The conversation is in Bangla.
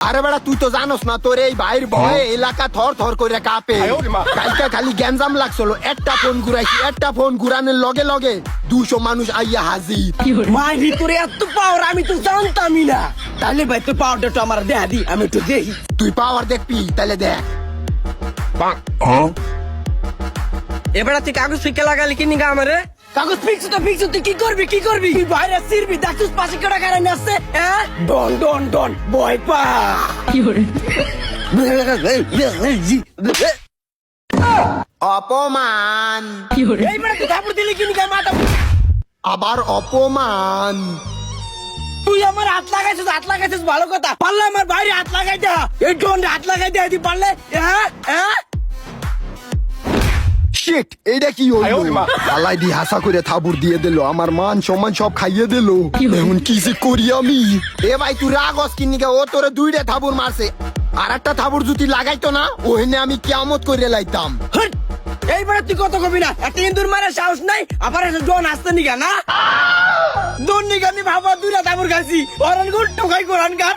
আরে বেড়া তুই তো জানোস না তোর এই ভাইয়ের ভয়ে এলাকা থর থর করে কাঁপে। কালকে খালি গ্যাঞ্জাম লাগছিল একটা ফোন ঘুরাইছি একটা ফোন ঘুরানোর লগে লগে দুশো মানুষ আইয়া হাজির। মার ভিতরে এত পাওয়ার আমি তো জানতামই না। তাহলে ভাই তোর পাওয়ারটা একটু আমার দেয়া দি আমি একটু দেখি। তুই পাওয়ার দেখবি তাহলে দেখ। এবার তুই কাগজ ফিকে লাগালি কিনি গা আমারে? কাগজ ফিক্স তো ফিক্স তুই কি করবি কি করবি? তুই বাইরে সিরবি দেখছিস পাশে কেটা কারণে আসছে হ্যাঁ? ডন ডন ডন ভয় পা। অপমান। এই বেটা তুই থাপড় দিলি কিনি গায়ে মাথা আবার অপমান। তুই আমার হাত লাগাইছিস হাত লাগাইছিস ভালো কথা। পারলে আমার বাইরে হাত লাগাই দে এই ডন হাত লাগাই দে তুই পারলে হ্যাঁ? হ্যাঁ? শিট এইটা কি হইল? আলাই দি হাসা করে থাবুর দিয়ে দিল আমার মান সম্মান সব খাইয়ে দিল। এখন কি যে করি আমি? এ ভাই তুই রাগস কিনিকে ও তোরে দুইটা থাবুর মারছে। আর একটা থাবুর যদি লাগাইতো না ওখানে আমি কিয়ামত করে লাইতাম। হট! এই বেটা তুই কত কবি না? একটা ইন্দুর মারে সাহস নাই? আবার এসে জন আসতে নিগা না? দোন নিগা আমি ভাবা দুইটা তাবুর খাইছি। অরন গুড টোকাই কোরআন গান।